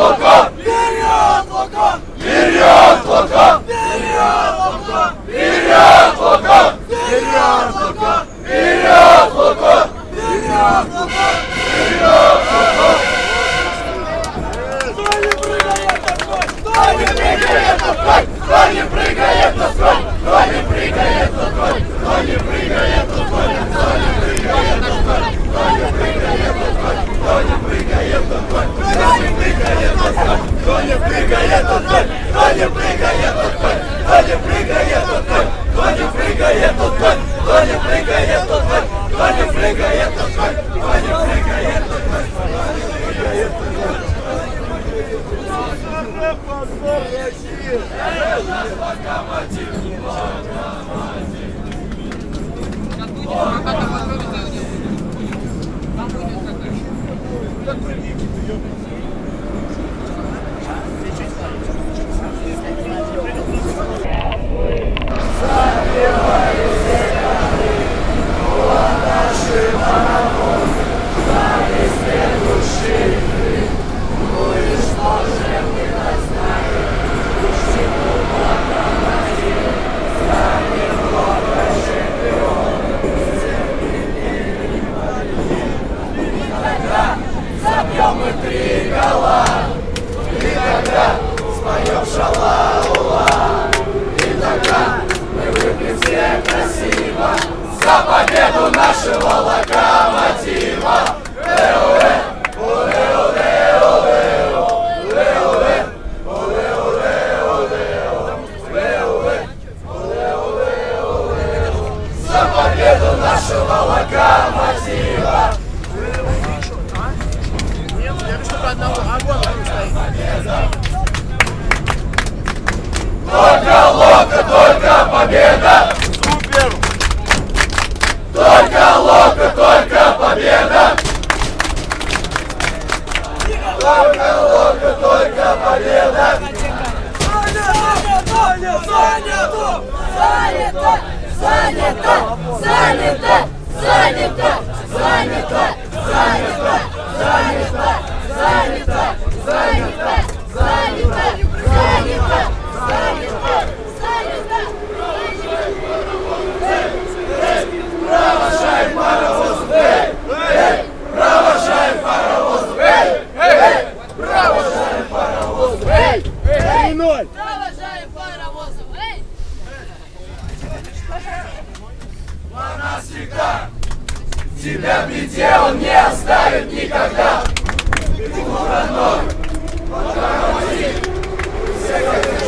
Volkan! Viryat Volkan! Viryat Volkan! Viryat Volkan! Viryat Volkan! Viryat Volkan! Viryat Volkan! Viryat Volkan! Viryat Volkan! прыгает отель, кто не прыгает отель, кто не прыгает отель, кто не прыгает отель, кто не прыгает отель, кто не прыгает отель, кто не прыгает отель, кто не прыгает отель. Локомотив, локомотив. Там будет какая-то. Так прыгните, ёпта. нашего лока. Только лока, только победа! Занято! Занято! Занято! Занято! Занято! Занято! Занято! Занято! Занято! 3-0! Провожаем паровозом! Эй! По нас всегда! Тебя в беде он не оставит никогда! Ура, ноль! Пока все как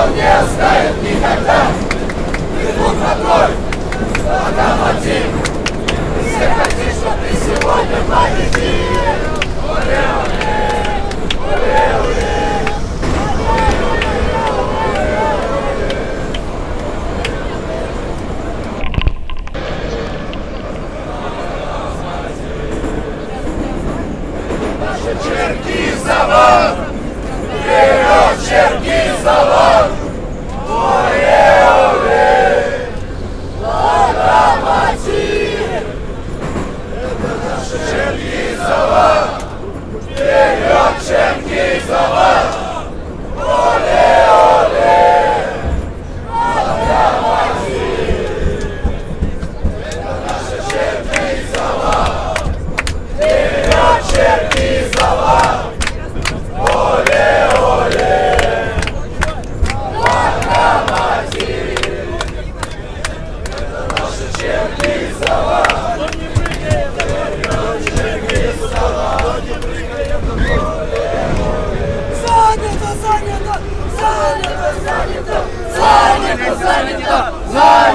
нам не оставит никогда. Ты тут одной, вода мотив. Все хотим, чтобы ты сегодня победил.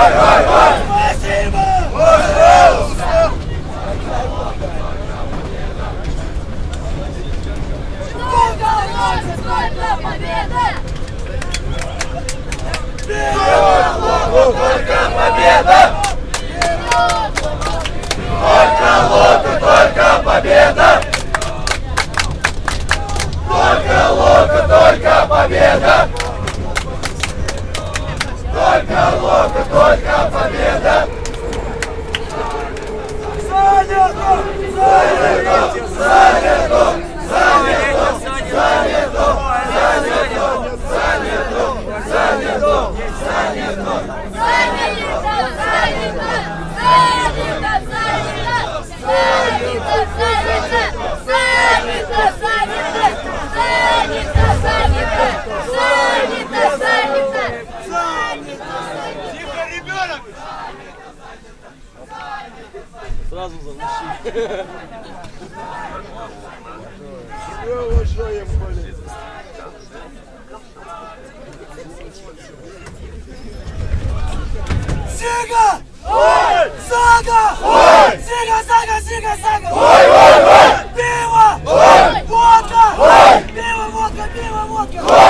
হয় Boy, Тебя уважаем, блин. Сига! Ой! Сага! Ой! Сига, сага, сига, сага! Ой, ой, ой! Пиво! Ой! Водка! Ой! Пиво, водка, пиво, водка! Ой!